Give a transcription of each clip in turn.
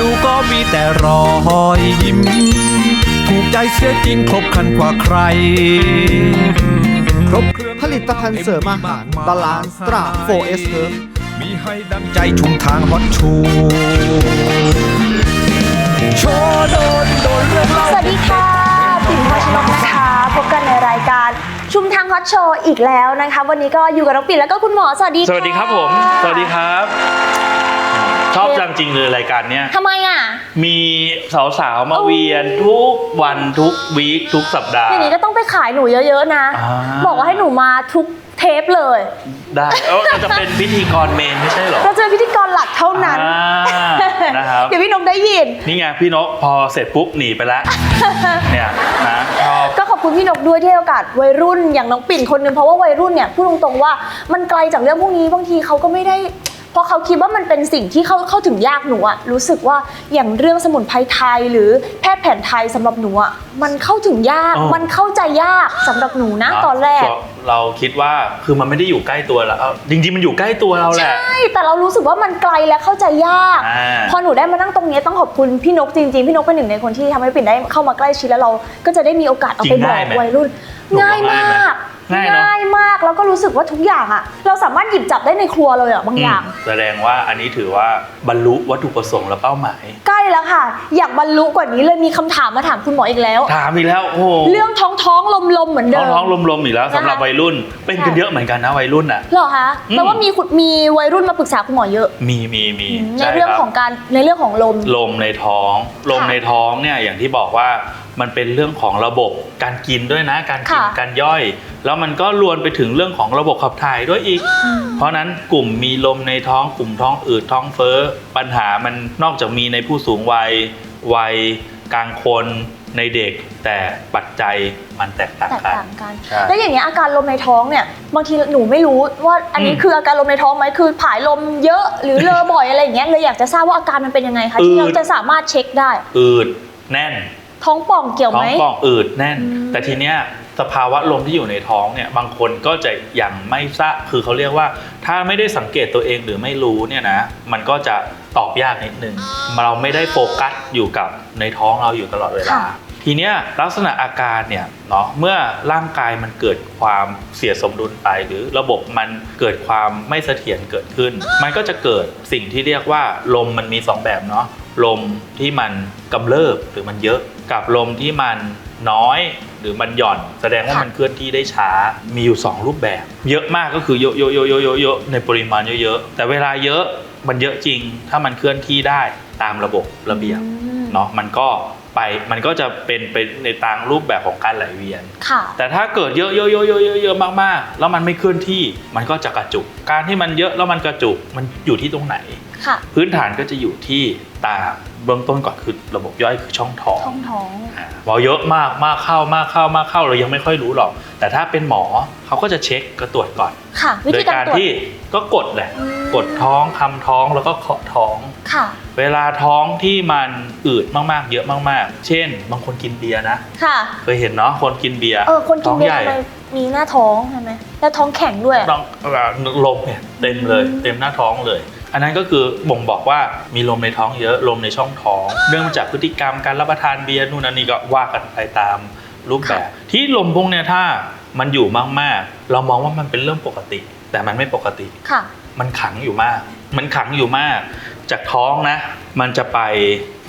ดูก็มีแต่รอยยิ้ม ถูกใจเสียจริงครบครันกว่าใคร ครบเครื่องผลิตภัณฑ์เสริมอาหาร Balance Stra 4S Herb มีให้ดังใจชุมทางฮอตชูโชว์โดนโดนเรื่องเล่าสวัสดีค่ะปิ่นพาชนกนะคะ พบกันในรายการชุมทางฮอตโชว์อีกแล้วนะคะ วันนี้ก็อยู่กับน้องปิ่นแล้วก็คุณหมอ สวัสดีสวัสดีครับผม สวัสดีครับ ชอบจังจริงเลยรายการเนี้ยทำไมอะ มีสาวๆมาเวียนทุกวันทุกวีคทุกสัปดาห์อย่างนี้ก็ต้องไปขายหนูเยอะๆนะอ่าบอกว่าให้หนูมาทุกเทปเลย ได้เออเราจะเป็นพิธีกรเมนไม่ใช่เหรอเราจะเป็นพิธีกรหลักเท่านั้นอ่านะครับเดี๋ยวพี่นกได้ยิน นี่ไงพี่นกพอเสร็จปุ๊บหนีไปแล้วเนี่ยนะชอบก็ขอบคุณพี่นกด้วยที่ให้โอกาสวัยรุ่นอย่างน้องปิ่นคนหนึงเพราะว่าวัยรุ่นเนี่ยพูดตรงๆว่ามันไกลจากเรื่องพวกนี้บางทีเขาก็ไม่ได้ เพราะเขาคิดว่ามันเป็นสิ่งที่เข้าเข้าถึงยากหนูอะรู้สึกว่าอย่างเรื่องสมุนไพรไทย หรือแพทย์แผนไทยสำหรับหนูอะมันเข้าถึงยากอ๋อ มันเข้าใจยากสำหรับหนูนะเาะตอนแรก เราคิดว่าคือมันไม่ได้อยู่ใกล้ตัวเราเอาจริงๆมันอยู่ใกล้ตัวเราแหละ ใช่แต่เรารู้สึกว่ามันไกลและเข้าใจยาก อ่า พอหนูได้มานั่งตรงนี้ต้องขอบคุณพี่นกจริงๆ พี่นกเป็นหนึ่งในคนที่ทำให้ปิ่นได้เข้ามาใกล้ชิดแล้วเราก็จะได้มีโอกาสเอาไปจริงบอง่ายกไหมวัยรุ่น หนูว่าง่ายมากง่ายไหม ง่ายเนอะง่ายมากแล้วก็รู้สึกว่าทุกอย่างอะเราสามารถหยิบจับได้ในครัวเลยอะบางอย่างอืมแสดงว่าอันนี้ถือว่าบรรลุวัตถุประสงค์และเป้าหมาย ใกล้แล้วค่ะ อยากบรรลุกว่านี้เลยมีคำถามมาถามคุณหมออีกแล้ว ถามอีกแล้วโอ้โหเรื่องท้องท้องลมลมๆเหมือนเดิท้องม ท้องลมๆอีกแล้วสำหรับนะคะ วัยรุ่น เป็นกันใช่เยอะเหมือนกันนะวัยรุ่นอะ เหรอคะอืม แปลว่ามีคุณมีวัยรุ่นมาปรึกษาคุณหมอเยอะมีมีมีในช่เรื่องคบ ของการในเรื่องของลม ลมในท้อง ลมค่ะในท้องเนี่ยอย่างที่บอกว่า มันเป็นเรื่องของระบบการกินด้วยนะ การกินค่ะ การย่อย แล้วมันก็รวนไปถึงเรื่องของระบบขับถ่ายด้วยอีก เพราะนั้นกลุ่มมีลมในท้องกลุ่มท้องอืดท้องเฟ้อ ปัญหามันนอกจากมีในผู้สูงวัยวัยกลางคนในเด็ก แต่ปัจจัยมันแตกต่างแตกกัน ต่างกัน ใช่ แล้วอย่างเงี้ยอาการลมในท้องเนี่ยบางทีหนูไม่รู้ว่าอันนี้อืม คืออาการลมในท้องไหมคือผายลมเยอะหรือเลอบ่อยอะไรอย่างเงี้ยเลยอยากจะทราบว่าอาการมันเป็นยังไงคะที่อืดเราจะสามารถเช็คได้ อืดแน่น ท้องป่องเกี่ยวท้อไหมงป่องอืดแน่น อืม แต่ทีเนี้ยสภาวะลมที่อยู่ในท้องเนี่ยบางคนก็จะยังไม่ทราบคือเขาเรียกว่า ถ้าไม่ได้สังเกตตัวเองหรือไม่รู้เนี่ยนะมันก็จะตอบยากนิดนึงเราไม่ได้โฟกัสอยู่กับในท้องเราอยู่ตลอดเวลาทีเนี้ยลักษณะอาการเนี่ยเนาะเมื่อร่างกายมันเกิดความเสียสมดุลไป หรือระบบมันเกิดความไม่เสถียรเกิดขึ้น มันก็จะเกิดสิ่งที่เรียกว่าลมมันมีสองแบบเนาะลมที่มันกำเริบหรือมันเยอะ กับลมที่มันน้อยหรือมันหย่อน แสดงว่าค่ะ มันเคลื่อนที่ได้ช้ามีอยู่ 2 รูปแบบ เยอะมากก็คือเยอะเยอะเยอะเยอะเยอะเยอะในปริมาณเยอะๆแต่เวลาเยอะมันเยอะจริง ถ้ามันเคลื่อนที่ได้ตามระบบระเบียบอืมเนาะมันก็ไปมันก็จะเป็นไปในทางรูปแบบของการไหลเวียน ค่ะ แต่ถ้าเกิดเยอะเยอะเยอะเยอะเยอะเยอะมากๆ แล้วมันไม่เคลื่อนที่มันก็จะกระจุก การที่มันเยอะแล้วมันกระจุกมันอยู่ที่ตรงไหน ค่ะพื้นฐานก็จะอยู่ที่ตาเบื้องต้นก่อนคือระบบย่อยคือช่องท้องท้องท้องอ่าพอเยอะมากมากเข้ามากเข้ามากเข้าเรายังไม่ค่อยรู้หรอก แต่ถ้าเป็นหมอเขาก็จะเช็คก็ตรวจก่อนค่ะวิโดธียการการตรวจที่ก็กดแหละอืมกดท้องคำท้องแล้วก็เคาะท้องค่ะ เวลาท้องที่มันอืดมากๆ เยอะมากๆ เช่น บางคนกินเบียร์นะค่ะเคยเห็นเนาะคนกินเบียร์เออคนกิท้นองเบียใหร์ญ่ทำไมมีหน้าท้องใช่ไหมแล้วท้องแข็งด้วยต้องลมเนี่ยเต็มเลยอืมเต็มหน้าท้องเลย อันนั้นก็คือบ่งบอกว่ามีลมในท้องเยอะลมในช่องท้อง เนื่องมาจากพฤติกรรมการรับประทานเบียร์นู่นนั่นนี่ก็ว่ากันไปตามรูปแบบ ที่ลมพวกเนี้ยถ้ามันอยู่มากๆ เรามองว่ามันเป็นเรื่องปกติ แต่มันไม่ปกติค่ะ มันขังอยู่มาก มันขังอยู่มาก จากท้องนะ มันจะไป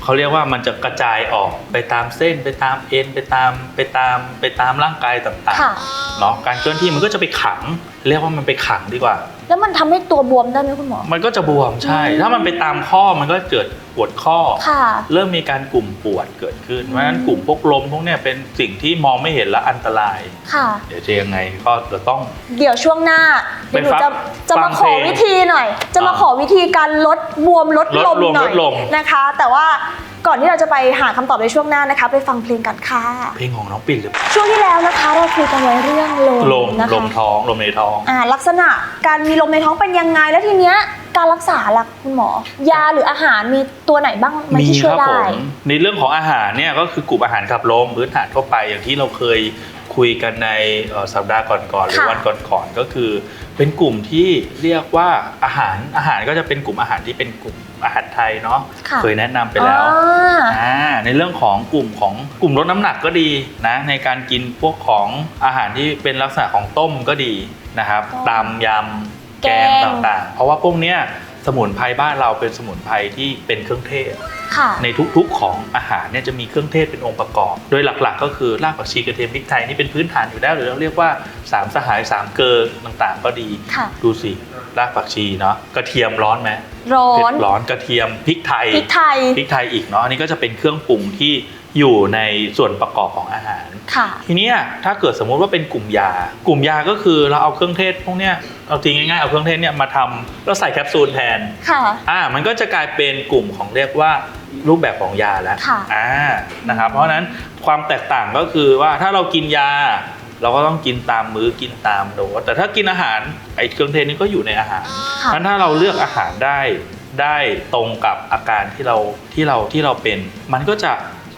เขาเรียกว่ามันจะกระจายออกไปตามเส้นไปตามเอ็นไปตามไปตามไปตามร่างกายต่างค่ะๆเนาะการเคลื่อนที่มันก็จะไปขังเรียกว่ามันไปขังดีกว่า แล้วมันทำให้ตัวบวมได้ไหมคุณหมอ มันก็จะบวมใช่อืมถ้ามันไปตามข้อมันก็เกิดปวดข้อ ค่ะ เริ่มมีการกลุ่มปวดเกิดขึ้น เพราะฉะนั้นกลุ่มพวกลมพวกเนี้ยเป็นสิ่งที่มองไม่เห็นและอันตราย ค่ะ เดี๋ยวจะยังไงก็จะต้อง เดี๋ยวช่วงหน้าเดี๋ยวหนูไปฟังจะจะมาฟังขอเพลงวิธีหน่อย จะมาอ่าขอวิธีการลดบวมลดลดลมลมหน่อลยดลมนะคะ แต่ว่า ก่อนที่เราจะไปหาคำตอบในช่วงหน้านะคะ ไปฟังเพลงกันค่ะ เพลงของน้องปิ่นหรือเปล่าช่วงที่แล้วนะคะเราคุยกันไว้เรื่องลมลมนะลคะมท้องลมในท้อง อ่าลักษณะการมีลมในท้องเป็นยังไง แล้วทีเนี้ยการรักษาล่ะคุณหมอ ยาหรืออาหารมีตัวไหนบ้างไหมมีที่ช่ควรัยบผได้มในเรื่องของอาหารเนี่ยก็คือกลุ่มอาหารขับลมพื้นฐานทั่วไปอย่างที่เราเคยคุยกันในเอ่อสัปดาห์ก่อนๆหรือค่ะวันก่อนๆก็คือ เป็นกลุ่มที่เรียกว่าอาหารอาหารก็จะเป็นกลุ่มอาหารที่เป็นกลุ่มอาหารไทยเนาะค่ะเคยแนะนำไปแล้วอ่าอ่าในเรื่องของกลุ่มของกลุ่มลดน้ำหนักก็ดีนะในการกินพวกของอาหารที่เป็นลักษณะของต้มก็ดีนะครับต้มตำยำแกแกงงต่างๆ เพราะว่าพวกเนี้ย สมุนไพรบ้านเราเป็นสมุนไพรที่เป็นเครื่องเทศ ค่ะ ในทุกๆของอาหารเนี่ยจะมีเครื่องเทศเป็นองค์ประกอบ โดยหลักๆ ก็คือรากผักชีกระเทียมพริกไทยนี่เป็นพื้นฐานอยู่แล้วหรือเราเรียกว่าสามสหายสามเกลอต่างๆ ก็ดี ค่ะ ดูสิรากผักชีเนาะกระเทียมร้อนไหมร้อเผ็นดร้อนกระเทียมพริกไทยพริกไทย พริกไทยอีกเนาะอันนี้ก็จะเป็นเครื่องปรุงที่ อยู่ในส่วนประกอบของอาหาร ค่ะ ทีเนี้ยถ้าเกิดสมมุติว่าเป็นกลุ่มยา กลุ่มยาก็คือเราเอาเครื่องเทศพวกเนี้ยเอาทีง่ายๆเอาเครื่องเทศเนี่ยมาทำแล้วใส่แคปซูลแทนค่ะ อ่ามันก็จะกลายเป็นกลุ่มของเรียกว่ารูปแบบของยาแล้วค่ะ อ่านะครับเพราะฉะนั้นความแตกต่างก็คือว่าถ้าเรากินยา เราก็ต้องกินตามมื้อกินตามโดสแต่ถ้ากินอาหารไอ้เครื่องเทศนี่ก็อยู่ในอาหารค่ะ งั้นถ้าเราเลือกอาหารได้ได้ตรงกับอาการที่เราที่เราที่เราเป็น มันก็จะ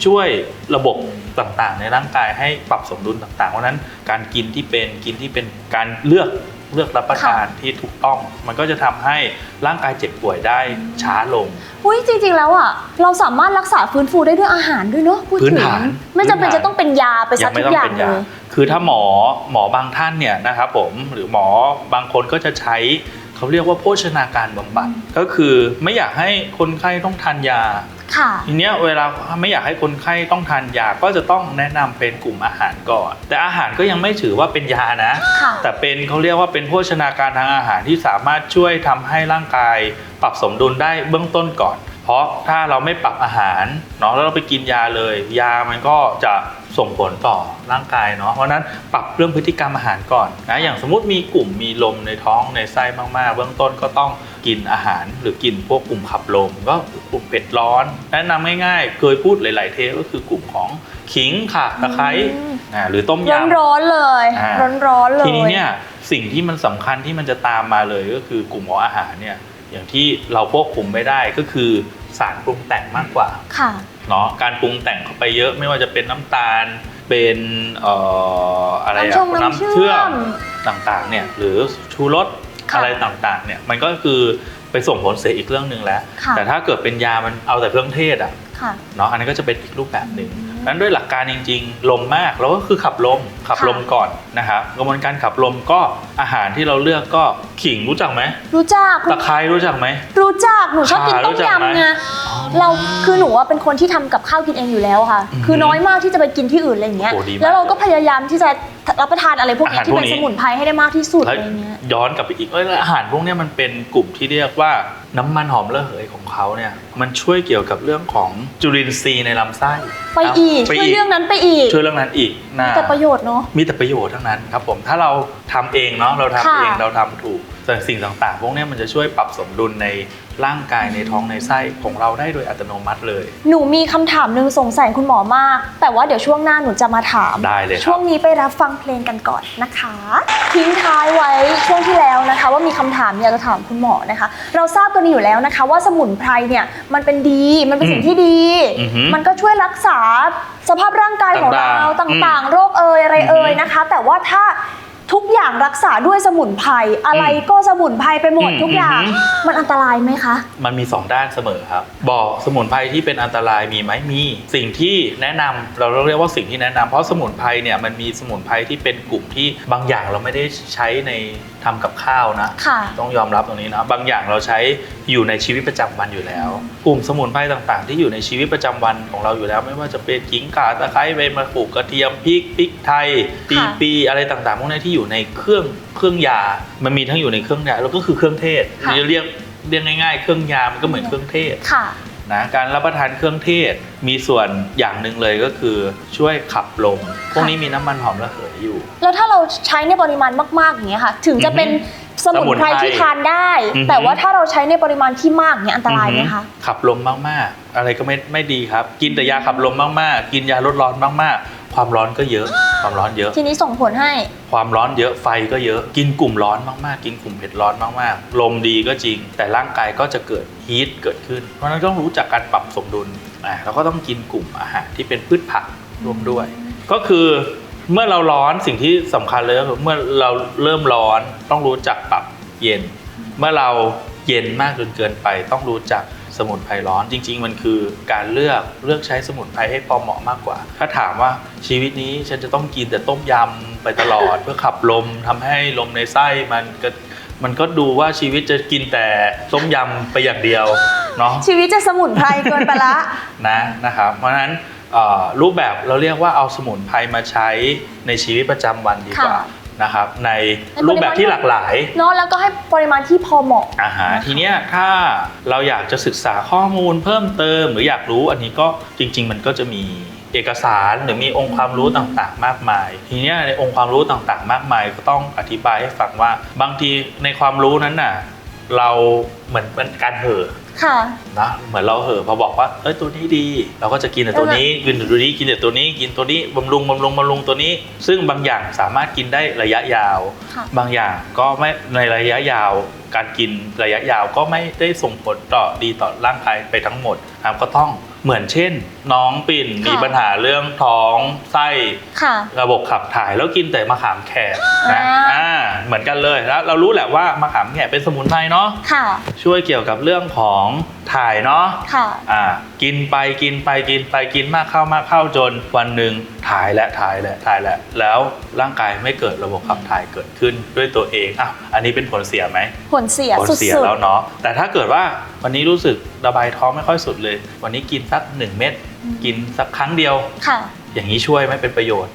ช่วยระบบต่างๆ ในร่างกายให้ปรับสมดุลต่างๆ เพราะฉะนั้นการกินที่เป็นกินที่เป็นการเลือกเลือกรับประทานที่ถูกต้อง มันก็จะทำให้ร่างกายเจ็บป่วยได้ช้าลงอุ้ยจริงๆแล้วอะเราสามารถรักษาฟื้นฟูได้ด้วยอาหารด้วยเนาะพูดพื้นถึงฐานไม่จำเป็นพื้นฐานจะต้องเป็นยาไปซะทุกอย่างเลยคือถ้าหมอหมอบางท่านเนี่ยนะครับผมหรือหมอบางคนก็จะใช้เขาเรียกว่าโภชนาการบำบัดก็คือไม่อยากให้คนไข้ต้องทานยา ค่ะทีเนี้ยเวลาไม่อยากให้คนไข้ต้องทานยาก็จะต้องแนะนำเป็นกลุ่มอาหารก่อน แต่อาหารก็ยังไม่ถือว่าเป็นยานะค่ะแต่เป็นเขาเรียกว่าเป็นโภชนาการทางอาหารที่สามารถช่วยทำให้ร่างกายปรับสมดุลได้เบื้องต้นก่อนเพ ราะถ้าเราไม่ปรับอาหารเนาะแล้วเราไปกินยาเลย ยามันก็จะส่งผลต่อร่างกายเนาะเพราะฉะนั้นปรับเรื่องพฤติกรรมอาหารก่อนนะอย่างสมมติมีกลุ่มมีลมในท้องในไส้มากๆ เบื้องต้นก็ต้องกินอาหารหรือกินพวกกลุ่มขับลม ก็กลุ่มเผ็ดร้อนแนะนำง่ายๆ เคยพูดหลาย ๆ เทปก็คือกลุ่มของขิงข่าตะไคร้อืมอ่าหรือต้มยำร้อนๆเลยอ่าร้อนๆเลยทีนี้เนี่ยสิ่งที่มันสำคัญที่มันจะตามมาเลยก็คือกลุ่มของอาหารเนี่ยอย่างที่เราควบคุมไม่ได้ก็คือ สารปรุงแต่งมากกว่าค่ะเนาะการปรุงแต่งเข้าไปเยอะไม่ว่าจะเป็นน้ำตาลเป็นเอ่ออะไรอะน้ำชงน้ำเชื่อมต่างๆเนี่ยหรือชูรสค่ะอะไรต่างๆเนี่ยมันก็คือไปส่งผลเสียอีกเรื่องหนึ่งแล้วค่ะแต่ถ้าเกิดเป็นยามันเอาแต่เครื่องเทศอะค่ะเนาะอันนั้นก็จะเป็นอีกรูปแบบหนึ่ง นั้นด้วยหลักการจริง ๆ ลมมากเราก็คือขับลมขับค่ะลมก่อนนะครับกระบวนการขับลมก็อาหารที่เราเลือกก็ขิงรู้จักไหมรู้จักตะไคร้รู้จักไหมรู้จักหนูชอบกินขาต้รู้มจักไหมยำไงเราคือหนูว่าเป็นคนที่ทำกับข้าวกินเองอยู่แล้วค่ะอืมคือน้อยมากที่จะไปกินที่อื่นอะไรอย่างเงี้ยโอ้ดีมากแล้วเราก็พยายามที่จะรับประทานอะไรพวกนี้อาหารที่เป็นพวกนี้สมุนไพรให้ได้มากที่สุดแล้อะวไรเงี้ยย้อนกลับไปอีกเอ้ยแล้วอาหารพวกเนี้ยมันเป็นกลุ่มที่เรียกว่าน้ำมันหอมระเหยของเขาเนี่ย มันช่วยเกี่ยวกับเรื่องของจุลินทรีย์ในลำไส้ไปอีกไปช่วยเรื่องนั้นไปอีก ช่วยเรื่องนั้นอีกนะแต่ประโยชน์เนาะมีแต่ประโยชน์ทั้งนั้นครับผมถ้าเราทำเองเนาะเราทำค่ะเองเราทำถูกแต่สิ่งต่างๆ พวกเนี้ยมันจะช่วยปรับสมดุลในร่างกายในท้องในไส้ของเราได้โดยอัตโนมัติเลย หนูมีคำถามหนึ่งสงสัยคุณหมอมาก แต่ว่าเดี๋ยวช่วงหน้าหนูจะมาถามได้เลยครับช่วงนี้ไปรับฟังเพลงกันก่อนนะคะ ทิ้งท้ายไว้ช่วงที่แล้วนะคะ ว่ามีคำถามอยากจะถามคุณหมอนะคะ เราทราบกันอยู่แล้วนะคะ ว่าสมุนไพรเนี่ยมันเป็นดี มันเป็นสิ่งที่ดี อือหือมันก็ช่วยรักษาสภาพร่างกายของเราต่างๆต่างๆ โรคเอ่ยอะไรเอ่ยอือหือนะคะ แต่ว่าถ้า ทุกอย่างรักษาด้วยสมุนไพรอะไรก็สมุนไพรไปหมดอืมทุกอย่าง อือหือมันอันตรายไหมคะ มันมี 2 ด้านเสมอครับ บอกสมุนไพรที่เป็นอันตรายมีไหมมี สิ่งที่แนะนำเราเรียกว่าสิ่งที่แนะนำเพราะสมุนไพรเนี่ยมันมีสมุนไพรที่เป็นกลุ่มที่บางอย่างเราไม่ได้ใช้ในทำกับข้าวนะ ค่ะ ต้องยอมรับตรงนี้นะบางอย่างเราใช้อยู่ในชีวิตประจำวันอยู่แล้ว กลุ่มสมุนไพรต่างๆ ที่อยู่ในชีวิตประจำวันของเราอยู่แล้ว ไม่ว่าจะเป็นขิงข่าตะไคร้ใบมะกรูดกระเทียมพริกพริกไทยปีค่ะปีอะไรต่างๆพวกนี้ที่อยู่ในเครื่องเครื่องยา มันมีทั้งอยู่ในเครื่องยาแล้วก็คือเครื่องเทศค่ะ จะเรียกเรียกง่ายๆ เครื่องยามันก็เหมือนเครื่องเทศค่ะ นะการรับประทานเครื่องเทศมีส่วนอย่างหนึ่งเลยก็คือช่วยขับลมพวกนี้มีน้ำมันหอมระเหยอยู่ แล้วถ้าเราใช้ในปริมาณมากๆอย่างเงี้ยค่ะ ถึงจะเป็นสมุนไพรสมุนไพรที่ทานได้ อือฮึ แต่ว่าถ้าเราใช้ในปริมาณที่มากเนี่ยอันตรายไหมคะขับลมมากๆ อะไรก็ไม่ไม่ดีครับ กินแต่ยาขับลมมากๆ กินยาลดร้อนมากๆ ความร้อนก็เยอะ ความร้อนเยอะ ทีนี้ส่งผลให้ ความร้อนเยอะไฟก็เยอะกินกลุ่มร้อนมากๆ กินกลุ่มเผ็ดร้อนมากๆ ลมดีก็จริง แต่ร่างกายก็จะเกิดฮีทเกิดขึ้น เพราะฉะนั้นต้องรู้จักการปรับสมดุลอ่าเราก็ต้องกินกลุ่มอาหารที่เป็นพืชผักร่วมด้วย ก็คือเมื่อเราร้อนสิ่งที่สำคัญเลยก็คือเมื่อเราเริ่มร้อนต้องรู้จักปรับเย็น เมื่อเราเย็นมากจนเกินไปต้องรู้จัก สมุนไพรร้อนจริง ๆ มันคือการเลือกเลือกใช้สมุนไพรให้พอเหมาะมากกว่า ถ้าถามว่าชีวิตนี้ฉันจะต้องกินแต่ต้มยำไปตลอด เพื่อขับลมทำให้ลมในไส้มันก็มันก็ดูว่าชีวิตจะกินแต่ต้มยำไปอย่างเดียวเนาะชีวิตจะสมุนไพรเกินไปละนะนะครับเพราะฉะนั้นเอ่อรูปแบบเราเรียกว่าเอาสมุนไพรมาใช้ในชีวิตประจำวันดีกว่าค่ะ นะครับในในรูปแบบที่หลากหลายเนาะแล้วก็ให้ปริมาณที่พอเหมาะอาหารทีเนี้ยถ้าเราอยากจะศึกษาข้อมูลเพิ่มเติม หรืออยากรู้อันนี้ก็จริง ๆ มันก็จะมีเอกสารหรือมีองค์ความรู้ต่างๆ มากมาย ทีเนี้ยในองค์ความรู้ต่างๆ มากมาย ก็ต้องอธิบายให้ฟังว่า บางทีในความรู้นั้นน่ะ เราเหมือนเป็นการเห่อ ค่ะ นะเหมือนเราเหอะพอบอกว่าเอ้ยตัวนี้ดี เราก็จะกินแต่ตัวนี้กินแต่ตัวนี้กินแต่ตัวนี้กินตัวนี้บำรุงบำรุงบำรุงตัวนี้ ซึ่งบางอย่างสามารถกินได้ระยะยาว ค่ะ บางอย่างก็ไม่ในระยะยาว การกินระยะยาวก็ไม่ได้ส่งผลต่อดีต่อร่างกายไปทั้งหมดนะครับก็ต้องเหมือนเช่น น้องปิ่นมีปัญหาเรื่องท้องไส้ค่ะ ระบบขับถ่ายแล้วกินแต่มะขามแขกนะอ่าอ่าเหมือนกันเลยแล้วเรารู้แหละว่ามะขามแขกเป็นสมุนไพรเนาะค่ะ ช่วยเกี่ยวกับเรื่องของถ่ายเนาะค่ะอ่ากินไปกินไปกินไปกินมากเข้ามากเข้าจนวันหนึ่งถ่ายและถ่ายและถ่ายและแล้วร่างกายไม่เกิดระบบขับถ่ายเกิดขึ้นด้วยตัวเองอะอันนี้เป็นผลเสียไหมผลเสียผลสุดเสียแล้วเนาะแต่ถ้าเกิดว่าวันนี้รู้สึกระบายท้องไม่ค่อยสุดเลยวันนี้กินสักหนึ่งเม็ดกินสักครั้งเดียวๆค่ะ อย่างนี้ช่วยไหมเป็นประโยชน์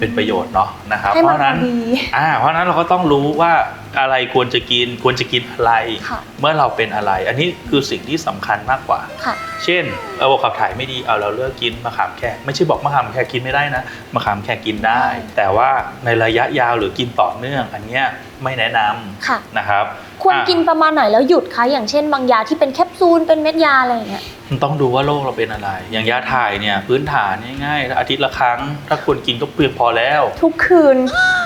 เป็นประโยชน์เนาะนะครับให้เพมันราะฉะนั้นพอดีอ่าเพราะฉะนั้นเราก็ต้องรู้ว่า อะไรควรจะกิน ควรจะกินอะไร ค่ะเมื่อเราเป็นอะไร อันนี้คือสิ่งที่สำคัญมากกว่า ค่ะ เช่นระบบขับถ่ายไม่ดีเอาเราเลิกกินมะขามแขกไม่ใช่บอกมะขามแขกกินไม่ได้นะมะขามแขกกินได้แต่ว่าในระยะยาวหรือกินต่อเนื่อง อันเนี้ยไม่แนะนค่ะำนะครับควรอะกินประมาณไหนแล้วหยุดคะอย่างเช่น บางยาที่เป็นแคปซูลเป็นเม็ดยาอะไรอย่างเงี้ย มันต้องดูว่าโรคเราเป็นอะไร อย่างยาถ่ายเนี่ยพื้นฐานง่ายๆอาทิตย์ละครั้ง ถ้าควรกินก็เพียงพอแล้วทุกคืน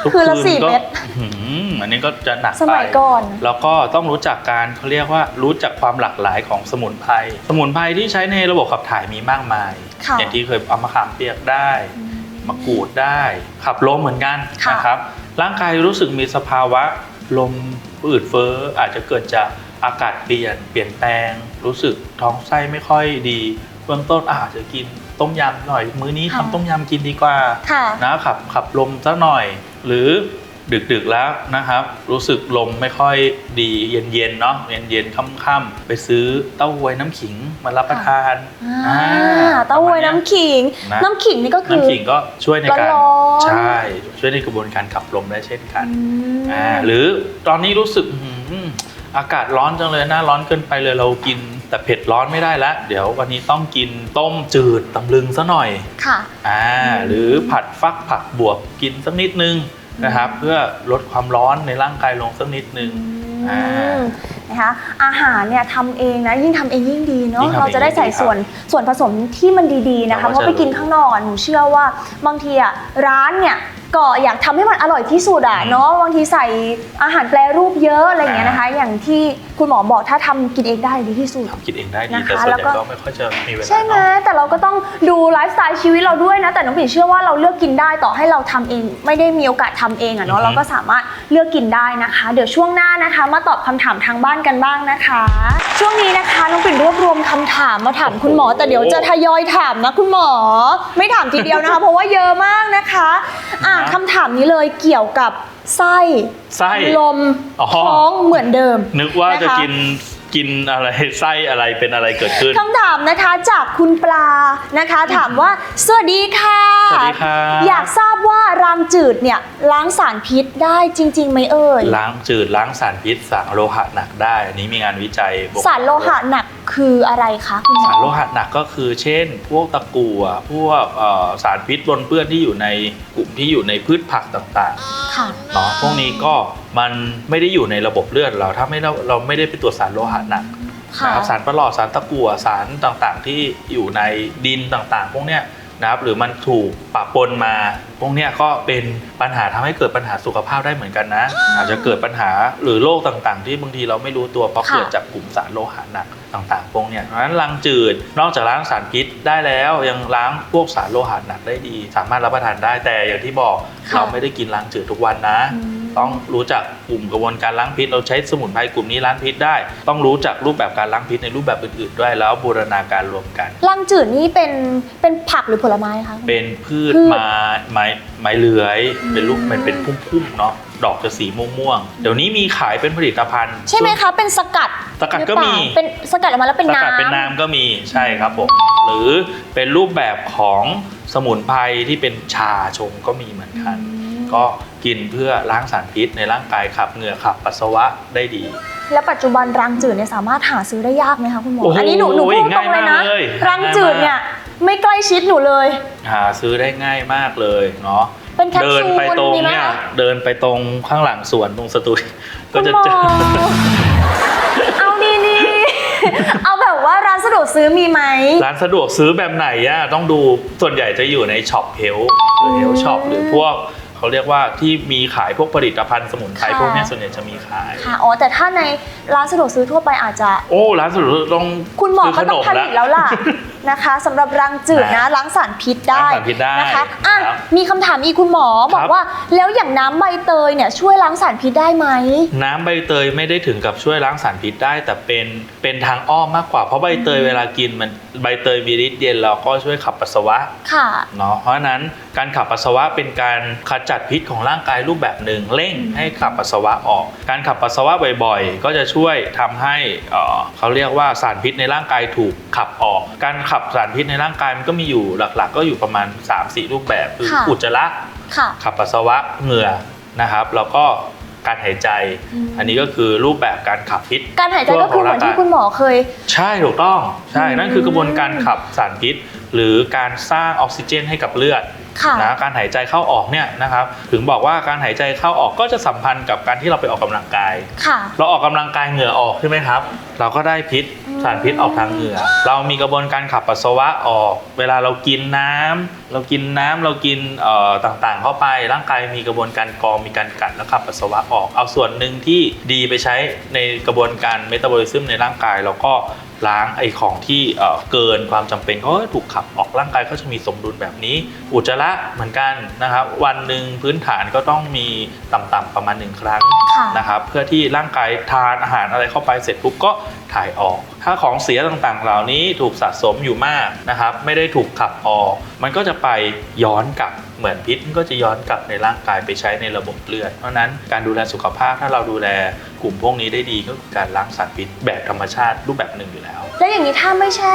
ทุกคืนละสี่ก็เม็ด อื้อหืออันนี้ก็จะหนักสมัยไปก่อน แล้วก็ต้องรู้จักการเขาเรียกว่ารู้จักความหลากหลายของสมุนไพรสมุนไพรที่ใช้ในระบบขับถ่ายมีมากมายค่ะอย่างที่เคยเอามะขามเปียกได้มะกรูดได้ ขับลมเหมือนกันค่ะนะครับ ร่างกายรู้สึกมีสภาวะลมอืดเฟ้ออาจจะเกิดจากอากาศเปลี่ยนเปลี่ยนแปลง รู้สึกท้องไส้ไม่ค่อยดีเบื้องต้นอาจจะกินต้มยำหน่อย มื้อนี้ทำต้มยำกินดีกว่าค่ะนะขับขับลมสักหน่อย หรือ ดึกๆแล้วนะครับ รู้สึกลมไม่ค่อยดีเย็นๆเนาะเย็นๆค่ำๆไปซื้อเต้าหวยน้ำขิงมารับประทานอ่าอ่เต้าหวยน้ำขิงนะน้ำขิงนี่ก็คือน้ำขิงก็ช่วยในการร้อนๆใช่ช่วยในกระบวนการขับลมได้เช่นกันอืมอ่าหรือตอนนี้รู้สึกอื้อหืออากาศร้อนจังเลยหน้าร้อนเกินไปเลยเรากินแต่เผ็ดร้อนไม่ได้แล้ว เดี๋ยววันนี้ต้องกินต้มจืดตำลึงซะหน่อย ค่ะ อ่า หรือผัดฟักผักบวบกินสักนิดนึง นะครับ เพื่อลดความร้อนในร่างกายลงสักนิดนึงอ่าอืม นะคะอาหารเนี่ยทำเองนะยิ่งทำเองยิ่งดีเนาะยิ่งทำเองเราจะได้ใส่ยิ่งดีส่วนส่วนผสมที่มันดีๆนะคะเราก็เพราะไปกินจะรู้ข้างนอกอะหนูเชื่อว่าบางทีอะร้านเนี่ยก็อยากทำให้มันอร่อยที่สุดอะอืมเนาะบางทีใส่อาหารแปรรูปเยอะอะไรอย่างเงี้ยนะคะ อย่างที่คุณหมอบอกถ้าทำกินเองได้ดีที่สุด ทำกินเองได้ดี นะคะแต่ส่วนแล้วใหก็ ญ่ก็ไม่ค่อยจะมีเวลาใช่ไหมเนาะ แต่เราก็ต้องดูไลฟ์สไตล์ชีวิตเราด้วยนะ แต่น้องปิ่นเชื่อว่าเราเลือกกินได้ต่อให้เราทำเอง ไม่ได้มีโอกาสทำเองอะอืเนาะอฮึ เราก็สามารถเลือกกินได้นะคะ เดี๋ยวช่วงหน้านะคะ มาตอบคำถามทางบ้านกันบ้างนะคะ ช่วงนี้นะคะน้องปิ่นรวบรวมคำถามมาถามคุณหมอ แต่เดี๋ยวจะทยอยถามนะคุณหมอ ไม่ถามทีเดียวนะคะ เพราะว่าเยอะมากนะคะอะคำถามนี้เลยเกี่ยวกับไส้ไส้ลมอ๋อท้องเหมือนเดิม นึกว่าจะนะคะกินกินอะไรไส้อะไรเป็นอะไรเกิดขึ้นคำถามนะคะจากคุณปลานะคะ ถามว่า สวัสดีค่ะสวัสดีครับอยากทราบว่ารางจืดเนี่ยล้างสารพิษได้จริงๆไหมเอ่ยล้างจืดล้างสารพิษสารโลหะหนักได้ อันนี้มีงานวิจัยบอกสารโลหะหนักคืออะไรคะคุณหมอสารโลหะหนักก็คือ เช่น พวกตะกั่วพวกเอ่อสารพิษปนเปื้อนที่อยู่ในกลุ่มที่อยู่ในพืชผักต่างค่ะๆเนาะพวกนี้ก็มันไม่ได้อยู่ในระบบเลือดเราถ้าไม่เราเราไม่ได้ไปตรวจสารโลหะหนักค่ะ นะครับสารประหลอดสารตะกั่วสารต่างๆ ที่อยู่ในดินต่างๆ พวกเนี้ย นะครับหรือมันถูกปะปนมา พวกเนี้ยก็เป็นปัญหาทำให้เกิดปัญหาสุขภาพได้เหมือนกันนะ อาจจะเกิดปัญหาหรือโรคต่างๆ ที่บางทีเราไม่รู้ตัวเพราะค่ะเกิดจากกลุ่มสารโลหะหนักต่างๆ พวกเนี้ยเพราะฉะนั้นล้างจืดนอกจากล้างสารพิษได้แล้วยังล้างพวกสารโลหะหนักได้ดี สามารถรับประทานได้แต่อย่างที่บอกค่ะเราไม่ได้กินล้างจืดทุกวันนะอืม ต้องรู้จักกลุ่มกระบวนการล้างพิษ เราใช้สมุนไพรกลุ่มนี้ล้างพิษได้ ต้องรู้จักรูปแบบการล้างพิษในรูปแบบอื่นๆด้วยแล้วบูรณาการรวมกันลังจืดนี่เป็นเป็นผักหรือผลไม้คะ เป็นพืชพืช ไม้ไม้ไม้เลื้อยเป็นลูกมันเป็นพุ่มๆเนาะดอกจะสีม่วงๆเดี๋ยวนี้มีขายเป็นผลิตภัณฑ์ ใช่ไหมคะ เป็นสกัดสกัดก็มี หรือเปล่าเป็นสกัดออกมาแล้วเป็นสน้ำกัดเป็นน้ำก็มีใช่ครับผมหรือเป็นรูปแบบของสมุนไพรที่เป็นชาชงก็มีเหมือนกัน ก็กินเพื่อล้างสารพิษในร่างกายขับเหงื่อขับปัสสาวะได้ดี แล้วปัจจุบันรังจืดเนี่ยสามารถหาซื้อได้ยากไหมคะคุณหมอ โอ้โหอันนี้หนูหนูพูดตรงเลยนะ ง่ายมากเลย รังจืดเนี่ยไม่ใกล้ชิดหนูเลย หาซื้อได้ง่ายมากเลยเนาะเป็นแคปเดินซูไปลตรงมีไหมเนี่ยคะเดินไปตรงข้างหลังสวนตรงสตูดิโอก็คุณจะหมอ เจอ เอาดีดีๆ เอาแบบว่าร้านสะดวกซื้อมีไหม ร้านสะดวกซื้อแบบไหนอะต้องดูส่วนใหญ่จะอยู่ในช็อปเฮลหรือเฮลช็อปหรือพวก เขาเรียกว่าที่มีขายพวกผลิตภัณฑ์สมุนไพรค่ะ พวกเนี้ยส่วนใหญ่จะมีขาย ค่ะ อ๋อ แต่ถ้าในร้านสะดวกซื้อทั่วไปอาจจะ โอ้ร้านสะดวกซื้อต้องคุณหมอซื้ก็ต้องผลิตแล้วล่ะ นะคะสำหรับรังจืดนะนะล้างสารพิษได้ล้างสารพิษได้นะคะอะครับมีคำถามอีกคุณหมอบอกครับ ว่า แล้วอย่างน้ำใบเตยเนี่ยช่วยล้างสารพิษได้ไหม น้ำใบเตยไม่ได้ถึงกับช่วยล้างสารพิษได้ แต่เป็นเป็นทางอ้อมมากกว่าเพราะใบเตยเวลากินมันใบเตยมีฤทธิ์เย็นแล้วก็ช่วยขับปัสสาวะค่ะ เนาะเพราะฉะนั้นการขับปัสสาวะเป็นการขจัดพิษของร่างกายรูปแบบหนึ่งเร่งให้ขับปัสสาวะออก การขับปัสสาวะบ่อยๆ ก็จะช่วยทำให้เอ่อเขาเรียกว่าสารพิษในร่างกายถูกขับออก การขับสารพิษในร่างกายมันก็มีอยู่หลักๆ ก็อยู่ประมาณ 3-4 รูปแบบคือค่ะอุจจาระค่ะขับปัสสาวะเหงื่อนะครับแล้วก็การหายใจอืมอันนี้ก็คือรูปแบบการขับพิษ การหายใจก็คือเหมือนที่คุณหมอเคย ใช่ถูกต้อง ใช่อืมนั่นคือกระบวนการขับสารพิษ หรือการสร้างออกซิเจนให้กับเลือด ค่ะ นะการหายใจเข้าออกเนี่ยนะครับถึงบอกว่าการหายใจเข้าออกก็จะสัมพันธ์กับการที่เราไปออกกำลังกาย ค่ะ เราออกกำลังกายเหงื่อออกใช่ไหมครับ เราก็ได้พิษอืมสารพิษออกทางเหงื่อ เรามีกระบวนการขับปัสสาวะออก เวลาเรากินน้ำเรากินน้ำเรากินเอ่อต่างๆ เข้าไป ร่างกายมีกระบวนการกรองมีการกัดแล้วขับปัสสาวะออก เอาส่วนหนึ่งที่ดีไปใช้ในกระบวนการเมตาบอลิซึมในร่างกาย แล้วก็ ล้างไอ้ของที่เอ่อเกินความจำเป็นก็ถูกขับออกร่างกายก็จะมีสมดุลแบบนี้ อุจจาระเหมือนกันนะครับ วันหนึ่งพื้นฐานก็ต้องมีต่ำๆประมาณหนึ่งครั้งค่ะนะครับเพื่อที่ร่างกายทานอาหารอะไรเข้าไปเสร็จปุ๊บก็ถ่ายออก ถ้าของเสียต่างๆ เหล่านี้ถูกสะสมอยู่มากนะครับ ไม่ได้ถูกขับออก มันก็จะไปย้อนกลับ เหมือนพิษมันก็จะย้อนกลับในร่างกายไปใช้ในระบบเลือด เพราะฉะนั้นการดูแลสุขภาพถ้าเราดูแลกลุ่มพวกนี้ได้ดีก็คือการล้างสารพิษแบบธรรมชาติรูปแบบหนึ่งอยู่แล้ว แล้วอย่างนี้ถ้าไม่ใช่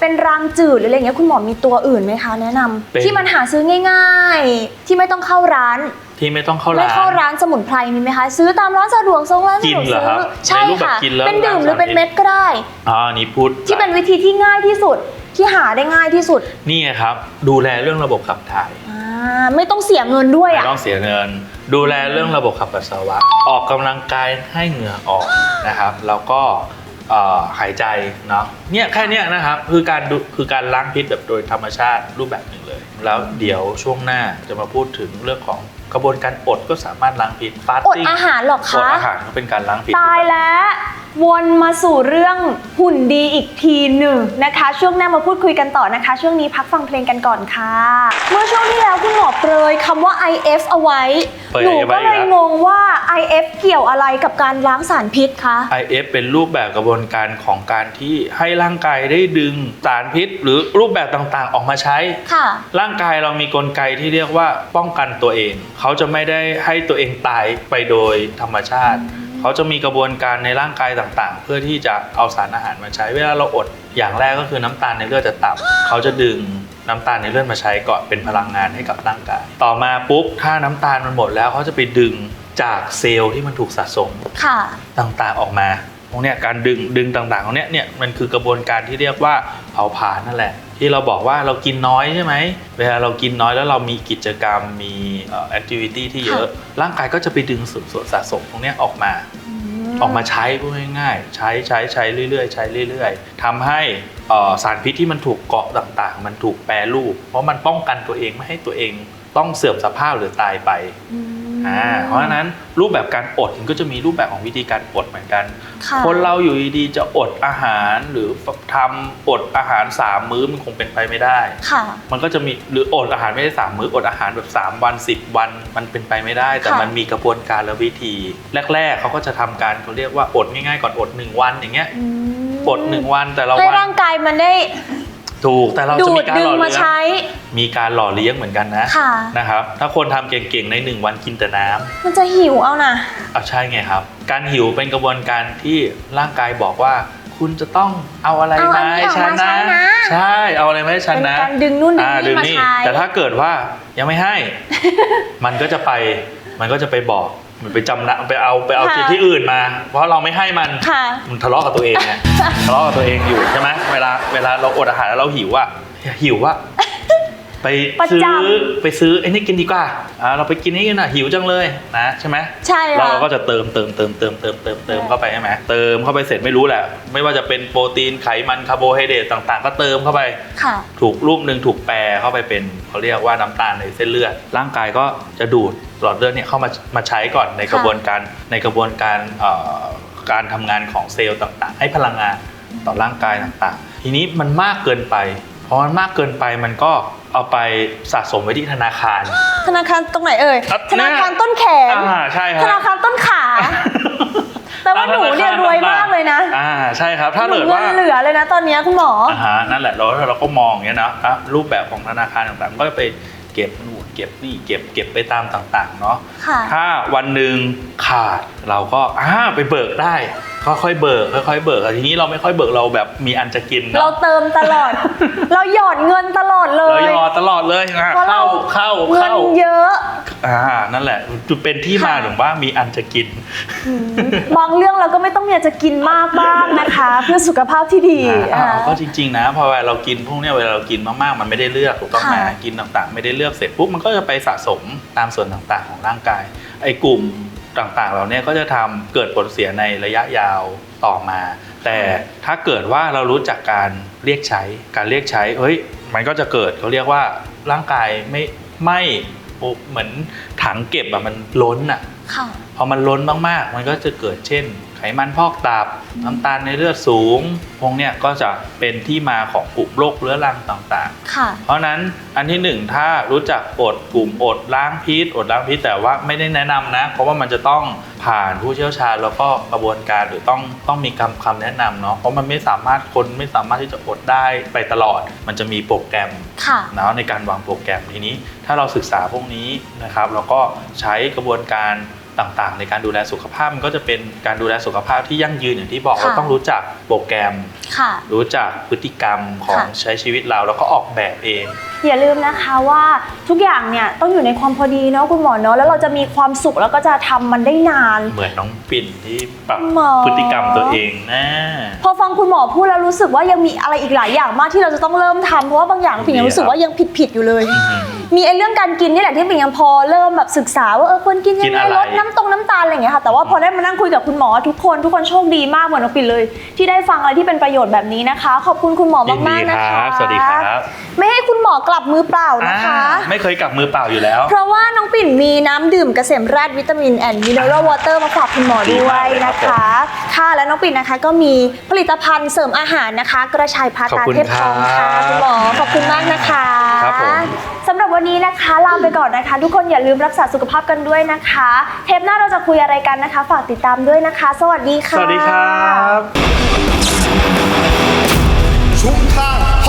เป็นรังจืดหรืออะไรอย่างเงี้ยคุณหมอมีตัวอื่นไหมคะแนะนำเป็นที่มันหาซื้อง่ายๆ ที่ไม่ต้องเข้าร้านที่ไม่ต้องเข้าไม่ร้านเข้าร้านสมุนไพรมีไหมคะ ซื้อตามร้านสะดวกซื้อร้านสะดวกกินเหรอซื้ครับใช่ในรูปแบบค่ะกินแล้วเป็นดื่มหรือล้างสารเป็นพิษเม็ดก็ได้อ๋อนี่พูดที่เป็นวิธีที่ง่ายที่สุดที่หาได้ง่ายที่สุดนี่ไงครับ ดูแลเรื่องระบบขับถ่ายอ่า ไม่ต้องเสียเงินด้วยไม่อะ ต้องเสียเงิน ดูแลเรื่องระบบขับปัสสาวะ ออกกำลังกายให้เหงื่อออกนะครับ แล้วก็เอ่อหายใจเนาะเนี่ยแค่เนี้ยนะครับคือการดูคือการล้างพิษแบบโดยธรรมชาติรูปแบบหนึ่งเลย แล้วเดี๋ยวช่วงหน้าจะมาพูดถึงเรื่องของกระบวนการอดก็สามารถล้างพิษฟาสอดติ้งอาหารเหรออดคะ อาหารก็เป็นการล้างพิษ ตายแล้ว วนมาสู่เรื่องหุ่นดีอีกทีหนึ่งนะคะ ช่วงหน้ามาพูดคุยกันต่อนะคะ ช่วงนี้พักฟังเพลงกันก่อนค่ะ เมื่อช่วงที่ แล้วคุณหมอเปรยคำว่า IF เอาไว้ เปิดหนูก็ไว้เลยแล้ว งงว่า IF เกี่ยวอะไรกับการล้างสารพิษคะ IF เป็นรูปแบบกระบวนการของการที่ให้ร่างกายได้ดึงสารพิษ หรือรูปแบบต่างๆ ออกมาใช้ ค่ะ ร่างกายเรามีกลไกที่เรียกว่าป้องกันตัวเอง เขาจะไม่ได้ให้ตัวเองตายไปโดยธรรมชาติ เขาจะมีกระบวนการในร่างกายต่างๆ เพื่อที่จะเอาสารอาหารมาใช้ เวลาเราอดอย่างแรกก็คือน้ำตาลในเลือดจะต่ำเขาจะดึง น้ำตาลในเลือดมาใช้ก่อนเป็นพลังงานให้กับร่างกาย ต่อมาปุ๊บถ้าน้ำตาลมันหมดแล้วเขาจะไปดึงจากเซลล์ที่มันถูกสะสมค่ะต่างๆออกมาตรงเนี้ยการดึงดึงต่างๆตรงเนี้ยเนี่ยมันคือกระบวนการที่เรียกว่าเผาผลาญนั่นแหละ ที่เราบอกว่าเรากินน้อยใช่ไหมเวลาเรากินน้อยแล้วเรามีกิจกรรมมีแอคทิวิตี้ที่เยอะ ร่างกายก็จะไปดึงส่วนส่วนสะสมตรงเนี้ยออกมา ออกมาใช้พูดง่ายๆ ใช้ใช้ใช้เรื่อยๆ ใช้เรื่อย ๆทำให้สารพิษที่มันถูกเกาะต่างๆ มันถูกแปรรูป เพราะมันป้องกันตัวเองไม่ให้ตัวเองต้องเสื่อมสภาพหรือตายไป อ่าเพราะฉะนั้นรูปแบบการอดมันก็จะมีรูปแบบของวิธีการอดเหมือนกันค่ะคนเราอยู่ดีๆจะอดอาหารหรือทำอดอาหารสามมื้อมันคงเป็นไปไม่ได้ค่ะมันก็จะมีหรืออดอาหารไม่ได้สามมื้ออดอาหารแบบ3วัน10วันมันเป็นไปไม่ได้ แต่ค่ะมันมีกระบวนการและวิธี แรก ๆเขาก็จะทำการเขาเรียกว่าอดง่ายๆก่อนอด1วันอย่างเงี้ยอืมอด1วันแต่ละให้วันร่างกายมันได้ ถูกแต่เราดูจะมีดการดึหงล่อมาเลี้ยงใช้ มีการหล่อเลี้ยงเหมือนกันนะค่ะ นะครับ ถ้าคนทำเก่งๆใน1วันกินแต่น้ำ มันจะหิวเอานะ เอาใช่ไงครับ การหิวเป็นกระบวนการที่ร่างกายบอกว่า คุณจะต้องเอาอะไรเอาอัมานนี้ให้ออกฉันมาใช้นะนะใช่เอาอะไรมาให้ฉันเป็นนะการดึงนู่นดึงอ่านี่มาใช้ แต่ถ้าเกิดว่ายังไม่ให้ มันก็จะไปมันก็จะไปบอก มันไปจำนะไปเอาไปเอาค่ะที่อื่นมา เพราะเราไม่ให้มันค่ะ มันทะเลาะกับตัวเองไง ทะเลาะกับตัวเองอยู่ใช่ไหมเวลาเวลาเราอดอาหารแล้วเราหิวอะหิวอะ ไปประซื้อจไปซื้อไอ้นี่กินดีกว่าอ่าเราไปกินนี่กันนะหิวจังเลยนะใช่ไหมใช่แล้วค่ะเราก็จะเติมเติมเติมเติมเติมเติมเติมเข้าไปใช่ไหมเติมเข้าไปเสร็จไม่รู้แหละ ไม่ว่าจะเป็นโปรตีนไขมันคาร์โบไฮเดรตต่างๆ ก็เติมเข้าไปค่ะ ถูกรูปหนึ่งถูกแปรเข้าไปเป็นเขาเรียกว่าน้ำตาลในเส้นเลือด ร่างกายก็จะดูดหลอดเลือดเนี่ยเข้ามามาใช้ก่อนในกระบวนการในกระบวนการเอ่อการทำงานของเซลล์ต่างๆ ให้พลังงานต่อร่างกายต่างๆ ทีนี้มันมากเกินไปพอมันมากเกินไปมันก็ เอาไปสะสมไว้ที่ธนาคาร ธนาคารตรงไหนเอ่ยครับธนาคารต้นแขนอ่าใช่คธรับนาคารต้นขาแต่ว่าหนูเนี่ยรวยมากเลยนะ อ่าใช่ครับ ถ้าหนูเกิดเงิว่านเหลือเลยนะตอนเนี้ยคุณหมออ่าฮะนั่นแหละเราเราก็มองอย่างเงี้ยนะอะรูปแบบของธนาคารต่างๆ ก็ไปเก็บนู่น เก็บนี่เก็บเก็บไปตามต่างๆ เนาะค่ะถ้าวันหนึ่งขาดเราก็อ่าไปเบิกได้ ค่อยๆเบิกค่อยๆเบิกแต่ทีนี้เราไม่ค่อยเบิกเราแบบมีอันจะกินเราเนาะเติมตลอด เราหยอดเงินตลอดเลเราย ยอตลอดเลยนะเพราะเรา เข้าเข้าเงินเข้า เยอะ อ่านั่นแหละจุดเป็นที่มาค่ะถึงว่ามีอันจะกินบางเรื่องเราก็ไม่ต้องอยากจะกินมากบ้างนะคะ เพื่อสุขภาพที่ดีอ่าอ่าก็จริง ๆ นะพอเวลาเรากินพวกเนี้ยเวลาเรากินมากๆมันไม่ได้เลือกถูกต้องไหมค่ะกินต่างๆ ไม่ได้เลือกเสร็จปุ๊บมันก็จะไปสะสมตามส่วนต่างๆของร่างกาย ไอ้กลุ่มต่างๆเราเนี่ยก็จะทำเกิดผลเสียในระยะยาวต่อมา แต่ถ้าเกิดว่าเรารู้จักการเรียกใช้การเรียกใช้เฮ้ย มันก็จะเกิดเขาเรียกว่าร่างกายไม่ไม่ โอ้เหมือนถังเก็บอะมันล้นอะค่ะพอมันล้นมากๆมันก็จะเกิดเช่น ไขมันพอกตับ น้ำตาลในเลือดสูง พวกเนี้ยก็จะเป็นที่มาของกลุ่มโรคเรื้อรังต่างค่ะ ๆ เพราะฉะนั้นอันที่หนึ่งถ้ารู้จักอดกลุ่มอดล้างพิษอดล้างพิษแต่ว่าไม่ได้แนะนำนะ เพราะว่ามันจะต้องผ่านผู้เชี่ยวชาญแล้วก็กระบวนการหรือต้องต้องมีคำคำแนะนำเนาะเพราะมันไม่สามารถคนไม่สามารถที่จะอดได้ไปตลอด มันจะมีโปรแกรม ค่ะ เนาะในการวางโปรแกรมทีนี้ ถ้าเราศึกษาพวกนี้นะครับแล้วก็ใช้กระบวนการ ต่างๆ ในการดูแลสุขภาพมันก็จะเป็นการดูแลสุขภาพที่ยั่งยืนอย่างที่บอกค่ะเราต้องรู้จักโปรแกรมค่ะรู้จักพฤติกรรมของค่ะใช้ชีวิตเราแล้วก็ออกแบบเองอย่าลืมนะคะว่าทุกอย่างเนี่ยต้องอยู่ในความพอดีเนาะคุณหมอเนาะแล้วเราจะมีความสุขแล้วก็จะทำมันได้นาน เหมือนน้องปิ่นที่ปรับหมอพฤติกรรมตัวเองนะพอฟังคุณหมอพูดแล้วรู้สึกว่ายังมีอะไรอีกหลายอย่างมากที่เราจะต้องเริ่มทำเพราะว่าบางอย่างปิ่นยังรู้สึกว่ายังผิดๆอยู่เลยอื มมีไอ้เรื่องการกินนี่แหละที่ปิ่นยังพอเริ่มแบบศึกษาว่าเออควรกินยักิงนไงอะไร ลดน้ำตรงน้ำตาลอะไรอย่างเงี้ยค่ะแต่ว่าพอได้มานั่งคุยกับคุณหมอทุกคนทุกคนโชคดีมากเหมือนน้องปิ่นเลย ที่ได้ฟังอะไรที่เป็นประโยชน์แบบนี้นะคะ ขอบคุณคุณหมอยินดีมากๆนะคคะรับสวัสดีครับไม่ให้คุณหมอกลับมือเปล่านะคะ อ่าไม่เคยกลับมือเปล่าอยู่แล้ว เพราะว่าน้องปิ่นมีน้ำดื่มเกษมราชวิตามินแอนด์มิเนอรัลวอเตอร์มาฝากคุณหมอด้วยนะคะ ค่ะแล้วน้องปิ่นนะคะก็มีผลิตภัณฑ์เสริมอาหารนะคะ กระชายพาขอบตาคุณเทพทองค่ะครับคุณหมอขอบคุณมากนะคะ ครับผม สำหรับวันนี้นะคะลาไปก่อนนะคะ ทุกคนอย่าลืมรักษาสุขภาพกันด้วยนะคะ เทปหน้าเราจะคุยอะไรกันนะคะ ฝากติดตามด้วยนะคะ สวัสดีค่ะ สวัสดีครับ ชุมทาง